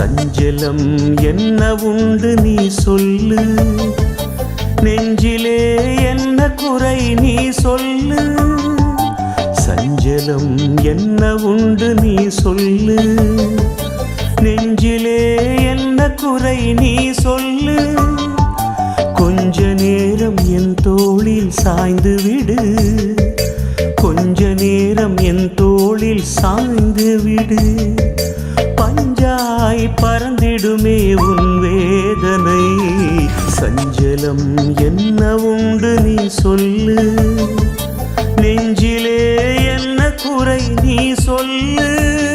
சஞ்சலம் என்ன உண்டு நீ சொல்லு. நெஞ்சிலே என்ன குறை நீ சொல்லு. சஞ்சலம் என்ன உண்டு நீ சொல்லு. நெஞ்சிலே என்ன குறை நீ சொல்லு. கொஞ்ச நேரம் என் தோளில் சாய்ந்து விடு. கொஞ்ச நேரம் என் தோளில் சாய்ந்து விடு. பஞ்சாய் பறந்திடுமே உன் வேதனை. சஞ்சலம் என்ன உண்டு நீ சொல்லு. நெஞ்சிலே என்ன குறை நீ சொல்லு.